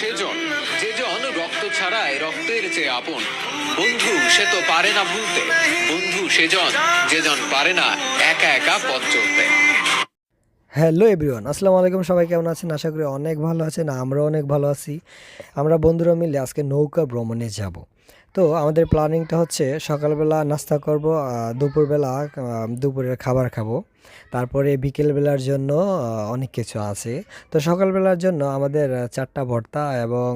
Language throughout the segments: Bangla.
সেজন। যে জন রক্ত ছাড়ায় রক্তের চেয়ে আপন। বন্ধু, সে তো পারে না ভুলতে। বন্ধু, সেজন যে জন পারে না, একা একা পথ চলতে। হ্যালো এভরিওয়ান, আসসালামু আলাইকুম, সবাই কেমন আছেন? আশা করি অনেক ভালো আছেন, আমরাও অনেক ভালো আছি। আমরা বন্ধুরা মিলে আজকে নৌকা ভ্রমণে যাব। তো আমাদের প্ল্যানিংটা হচ্ছে সকালবেলা নাস্তা করব দুপুরবেলা দুপুরের খাবার খাব। তারপরে বিকেলবেলার জন্য অনেক কিছু আছে। তো সকালবেলার জন্য আমাদের চারটা ভর্তা এবং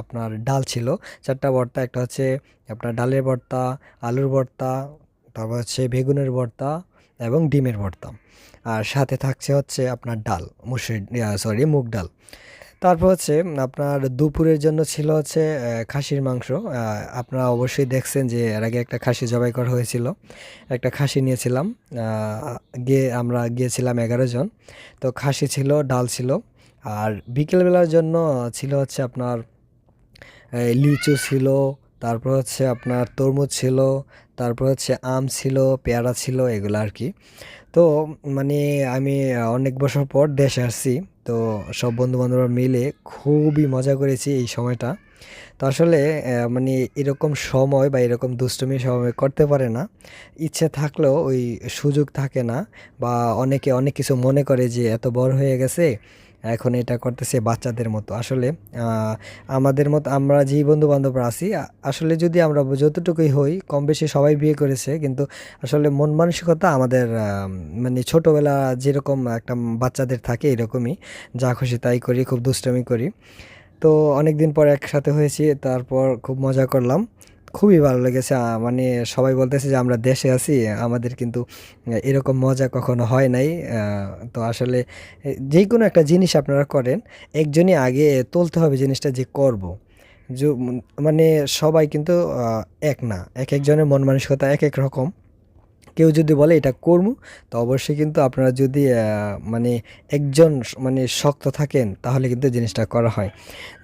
আপনার ডাল ছিল। চারটা ভর্তা, একটা হচ্ছে আপনার ডালের ভর্তা, আলুর ভর্তা, তারপর হচ্ছে বেগুনের ভর্তা এবং ডিমের ভর্তা। আর সাথে থাকছে হচ্ছে আপনার ডাল, মুসুর সরি মুগ ডাল। তারপর হচ্ছে আপনার দুপুরের জন্য ছিল হচ্ছে খাসির মাংস। আপনারা অবশ্যই দেখছেন যে এর আগে একটা খাসি জবাই করা হয়েছিল। একটা খাসি নিয়েছিলাম গিয়ে আমরা গিয়েছিলাম এগারো জন। তো খাসি ছিল, ডাল ছিল। আর বিকেলবেলার জন্য ছিল হচ্ছে আপনার লিচু ছিল, তারপর হচ্ছে আপনার তরমুজ ছিল, তারপর হচ্ছে আম ছিল, পেয়ারা ছিল, এগুলো আর কি। তো মানে আমি অনেক বছর পর দেশে আসছি। তো সব বন্ধু বান্ধবরা মিলে খুবই মজা করেছি এই সময়টা। তো আসলে মানে এরকম সময় বা এরকম দুষ্টুমি সময় করতে পারে না। ইচ্ছে থাকলেও ওই সুযোগ থাকে না বা অনেকে অনেক কিছু মনে করে যে এত বড় হয়ে গেছে। এখন এটা করতেছে বাচ্চাদের মতো। আসলে আমাদের মতো আমরা যেই বন্ধু বান্ধবরা আছি আসলে যদি আমরা যতটুকুই হই কম বেশি সবাই বিয়ে করেছে, কিন্তু আসলে মন মানসিকতা আমাদের মানে ছোটোবেলা যেরকম একটা বাচ্চাদের থাকে এরকমই, যা খুশি তাই করি, খুব দুষ্টামি করি। তো অনেক দিন পর একসাথে হয়েছি, তারপর খুব মজা করলাম। খুবই ভালো লেগেছে মানে সবাই বলতেছে যে আমরা দেশে আছি, আমাদের কিন্তু এরকম মজা কখনো হয় নাই তো আসলে যে কোনো একটা জিনিস আপনারা করেন, একজনই আগে তুলতে হবে জিনিসটা যে করব। মানে সবাই কিন্তু এক না, এক একজনের মন মানসিকতা এক এক রকম। কেউ যদি বলে এটা কর্ম তো অবশ্যই কিন্তু আপনারা যদি মানে একজন মানে শক্ত থাকেন, তাহলে কিন্তু জিনিসটা করা হয়।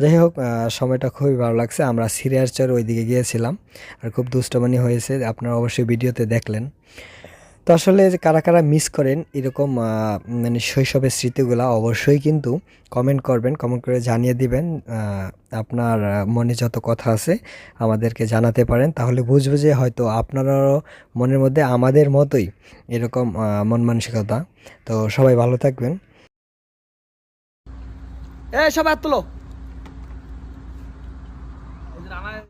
যাই হোক সময়টা খুবই ভালো লাগছে। আমরা সিরিয়ার চর ওইদিকে গিয়েছিলাম, আর খুব দুষ্টমানি হয়েছে, আপনারা অবশ্যই ভিডিওতে দেখলেন। তো আসলে কারা কারা মিস করেন এরকম মানে শৈশবের স্মৃতিগুলো অবশ্যই কিন্তু কমেন্ট করবেন কমেন্ট করে জানিয়ে দিবেন। আপনার মনে যত কথা আছে আমাদেরকে জানাতে পারেন। তাহলে বুঝব যে হয়তো আপনারাও মনের মধ্যে আমাদের মতোই এরকম মন মানসিকতা। তো সবাই ভালো থাকবেন। এ সবাই তুলো।